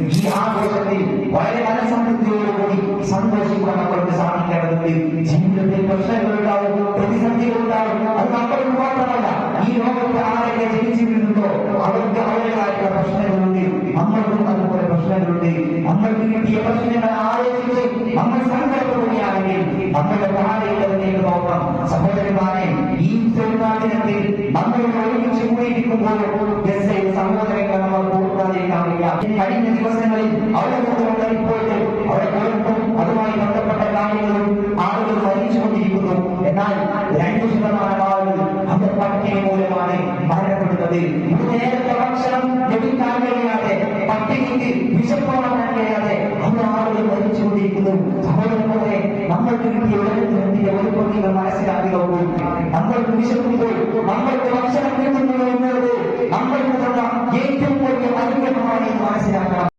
ഈ ആഘോഷത്തിൽ വളരെ മനസംതൃപ്തിയോടുകൂടി സന്തോഷിക്കാൻ നമ്മൾക്ക് സാധിക്കേണ്ടതുണ്ട്. ജീവിതത്തിൽ പ്രശ്നങ്ങളുണ്ടാവും പ്രതിസന്ധികളുണ്ടാവും അത് മാത്രമല്ല ഈ ലോകത്ത് ആരൊക്കെ ജനിച്ചിരുന്നുണ്ടോ അവർക്ക് അവരുടേതായിട്ടുള്ള പ്രശ്നങ്ങളുണ്ട്. നമ്മൾക്കും അതുപോലെ പ്രശ്നങ്ങളുണ്ട്. നമ്മൾക്ക് കിട്ടിയ പ്രശ്നങ്ങൾ ആലോചിച്ച് നമ്മൾ സങ്കടപ്പെടുകയാണെങ്കിൽ നമ്മുടെ താഴെയുള്ളതിലേക്ക് നോക്കാം. സഹോദരന്മാരെ ഈ പെരുന്നാളിനത്തിൽ നമ്മൾ ഒരുമിച്ച് കൂടിയിരിക്കുമ്പോൾ വയ്യ കഴിഞ്ഞ ദിവസങ്ങളിൽ അവരെ കൊണ്ടുള്ള അവിടെ കുഴപ്പം അതുമായി ബന്ധപ്പെട്ട കാര്യങ്ങളും ആളുകൾ മരിച്ചുകൊണ്ടിരിക്കുന്നു എന്നാൽ രണ്ടു ശതമാനം ആളുകൾ അത് പട്ടിണി മൂലമാണ് മരണപ്പെടുന്നത്. ഒരു നേരത്തെ ഭക്ഷണം ലഭിക്കാൻ കഴിയാതെ പട്ടിണിക്ക് വിശപ്പുറക്കാൻ കഴിയാതെ അന്ന് ആളുകൾ മരിച്ചുകൊണ്ടിരിക്കുന്നു. സഹോദരങ്ങളെ നമ്മൾക്ക് കിട്ടിയ ഒരു പ്രതികൾ മനസ്സിലാക്കി നോക്കും നമ്മൾക്ക് വിശക്കുമ്പോൾ നമ്മൾക്ക്